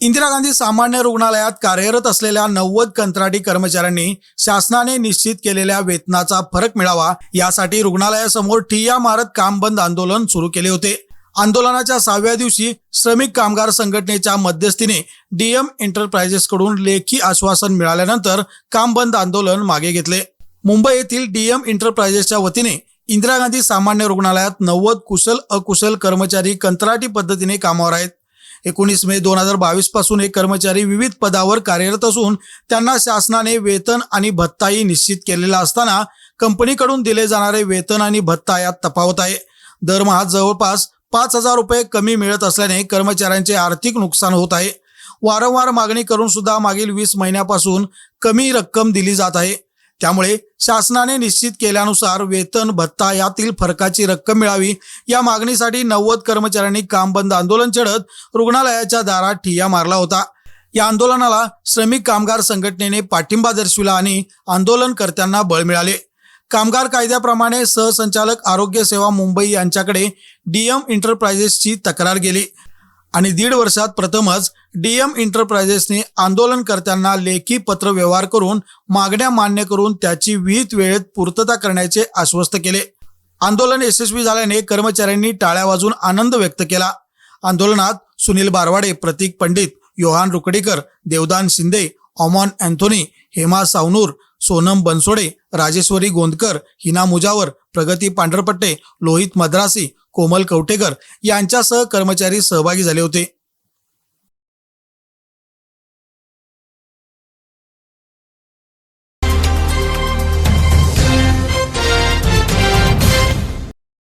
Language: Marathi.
इंदिरा गांधी सामान्य रुग्णालयात कार्यरत असलेल्या नव्वद कंत्राटी कर्मचाऱ्यांनी शासनाने निश्चित केलेल्या वेतनाचा फरक मिळावा यासाठी रुग्णालयासमोर ठिय्या मारत काम बंद आंदोलन सुरू केले होते. आंदोलनाच्या सहाव्या दिवशी श्रमिक कामगार संघटनेच्या मध्यस्थीने डीएम एंटरप्राइजेस कडून लेखी आश्वासन मिळाल्यानंतर काम बंद आंदोलन मागे घेतले. मुंबई येथील डीएम एंटरप्राइजेसच्या वतीने इंदिरा गांधी सामान्य रुग्णालयात नव्वद कुशल अकुशल कर्मचारी कंत्राटी पद्धतीने कामावर आहेत. एकोणीस मे दोन हजार बावीसपासून हे कर्मचारी विविध पदावर कार्यरत असून त्यांना शासनाने वेतन आणि भत्ताही निश्चित केलेला असताना कंपनीकडून दिले जाणारे वेतन आणि भत्ता यात तफावत आहे. दरमहा जवळपास पाच हजार रुपये कमी मिळत असल्याने कर्मचाऱ्यांचे आर्थिक नुकसान होत आहे. वारंवार मागणी करून सुद्धा मागील वीस महिन्यापासून कमी रक्कम दिली जात आहे. त्यामुळे शासनाने निश्चित केल्यानुसार वेतन भत्ता यातील फरकाची रक्कम मिळावी. या मागणीसाठी नव्वद कर्मचाऱ्यांनी काम बंद आंदोलन चढत रुग्णालयाच्या दारात ठिय्या मारला होता. या आंदोलनाला श्रमिक कामगार संघटनेने पाठिंबा दर्शविला आणि आंदोलनकर्त्यांना बळ मिळाले. कामगार कायद्याप्रमाणे सहसंचालक आरोग्य सेवा मुंबई यांच्याकडे डीएम एंटरप्राइजेसची तक्रार गेली. आणि दीड वर्षात प्रथमच डीएम एंटरप्राइजेसने आंदोलनकर्त्यांना लेखी पत्र व्यवहार करून मागण्या मान्य करून त्याची विहित वेळेत पूर्तता करण्याचे आश्वस्त केले. आंदोलन यशस्वी झाल्याने कर्मचाऱ्यांनी टाळ्या वाजून आनंद व्यक्त केला. आंदोलनात सुनील बारवाडे प्रतीक पंडित योहान रुकडीकर देवदान शिंदे ऑमॉन अँथोनी हेमा सावनूर सोनम बनसोडे राजेश्वरी गोंदकर हिना मुजावर प्रगती पांढरपट्टे लोहित मद्रासी कोमल कवटेकर यांच्यासह कर्मचारी सहभागी झाले होते.